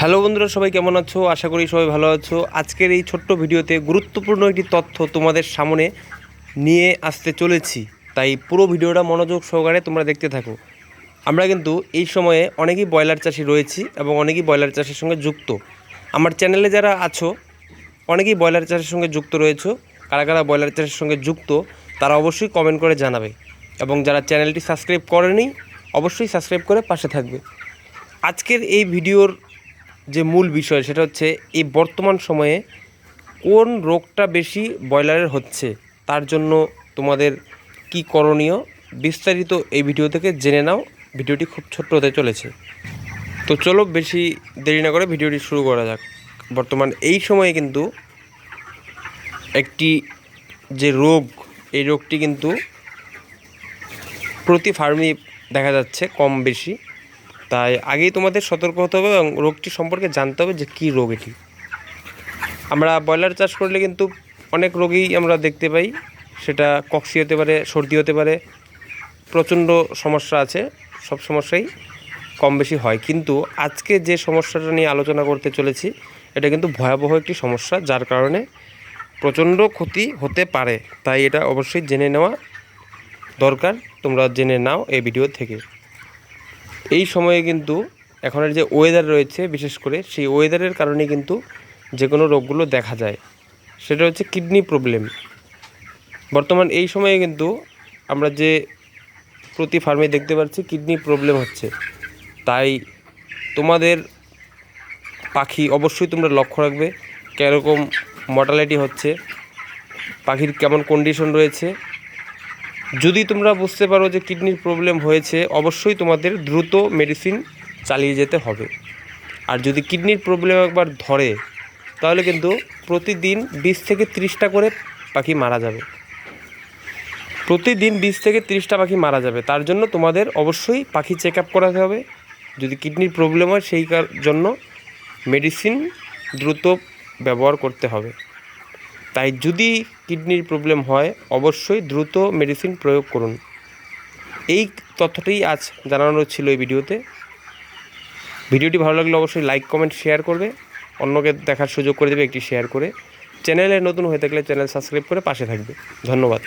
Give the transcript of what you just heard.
Hello বন্ধুরা, সবাই কেমন আছো? আশা করি সবাই ভালো আছো। আজকের এই ছোট্ট ভিডিওতে গুরুত্বপূর্ণ একটি তথ্য তোমাদের সামনে নিয়ে আসতে চলেছি। তাই পুরো ভিডিওটা মনোযোগ সহকারে তোমরা দেখতে থাকো। আমরা কিন্তু এই সময়ে অনেকেই ব্রয়লার চাষি রয়েছি এবং অনেকেই ব্রয়লার চাষের সঙ্গে যুক্ত। আমার চ্যানেলে যারা আছো, অনেকেই ব্রয়লার চাষের সঙ্গে যুক্ত রয়েছো। কারা কারা ব্রয়লার চাষের সঙ্গে যুক্ত, তারা অবশ্যই কমেন্ট করে জানাবে। এবং যারা চ্যানেলটি সাবস্ক্রাইব করেনি, অবশ্যই সাবস্ক্রাইব করে পাশে থাকবে। আজকের এই ভিডিওর যে মূল বিষয় সেটা হচ্ছে এই বর্তমান সময়ে কোন রোগটা বেশি ব্রয়লারের হচ্ছে, তার জন্য তোমাদের কি করণীয়, বিস্তারিত এই ভিডিও থেকে জেনে নাও। ভিডিওটি খুব ছোট্ট হতে চলেছে। তো চলো বেশি দেরি না করে ভিডিওটি শুরু করা যাক। বর্তমান এই সময়ে কিন্তু একটি যে রোগ, এই রোগটি কিন্তু প্রতি ফার্মে দেখা যাচ্ছে কম বেশি। তাই আগেই তোমাদের সতর্ক হতে হবে এবং রোগটি সম্পর্কে জানতে হবে যে কী রোগ এটি। আমরা ব্রয়লার চাষ করলে কিন্তু অনেক রোগই আমরা দেখতে পাই। সেটা কক্সি হতে পারে, সর্দি হতে পারে, প্রচণ্ড সমস্যা আছে, সব সমস্যাই কম বেশি হয়। কিন্তু আজকে যে সমস্যাটা নিয়ে আলোচনা করতে চলেছি, এটা কিন্তু ভয়াবহ একটি সমস্যা, যার কারণে প্রচণ্ড ক্ষতি হতে পারে। তাই এটা অবশ্যই জেনে নেওয়া দরকার। তোমরা জেনে নাও এই ভিডিও থেকে। এই সময়ে কিন্তু এখনের যে ওয়েদার রয়েছে, বিশেষ করে সেই ওয়েদারের কারণে কিন্তু যে কোনো রোগগুলো দেখা যায়। সেটা হচ্ছে কিডনি প্রবলেম বর্তমান এই সময়ে কিন্তু আমরা যে প্রতি ফার্মে দেখতে পাচ্ছি কিডনি প্রবলেম হচ্ছে। তাই তোমাদের পাখি অবশ্যই তোমরা লক্ষ্য রাখবে, কীরকম মর্টালিটি হচ্ছে, পাখির কেমন কন্ডিশন রয়েছে যদি তোমরা বুঝতে পারো যে কিডনির প্রবলেম হয়েছে, অবশ্যই তোমাদের দ্রুত মেডিসিন চালিয়ে যেতে হবে। আর যদি কিডনির প্রবলেম একবার ধরে, তাহলে কিন্তু প্রতিদিন বিশ থেকে ত্রিশটা করে পাখি মারা যাবে। প্রতিদিন বিশ থেকে ত্রিশটা পাখি মারা যাবে। তার জন্য তোমাদের অবশ্যই পাখি চেক আপ করাতে হবে। যদি কিডনির প্রবলেম হয়, সেই জন্য মেডিসিন দ্রুত ব্যবহার করতে হবে। তাই যদি কিডনির প্রবলেম হয়, অবশ্যই দ্রুত মেডিসিন প্রয়োগ করুন। এই তথ্যটি আজ জানানো ছিল এই ভিডিওতে। ভিডিওটি ভালো লাগলে অবশ্যই লাইক, কমেন্ট, শেয়ার করবে। অন্যকে দেখার সুযোগ করে দেবে, একটি শেয়ার করে। চ্যানেলে নতুন হয়ে থাকলে চ্যানেল সাবস্ক্রাইব করে পাশে থাকবে। ধন্যবাদ।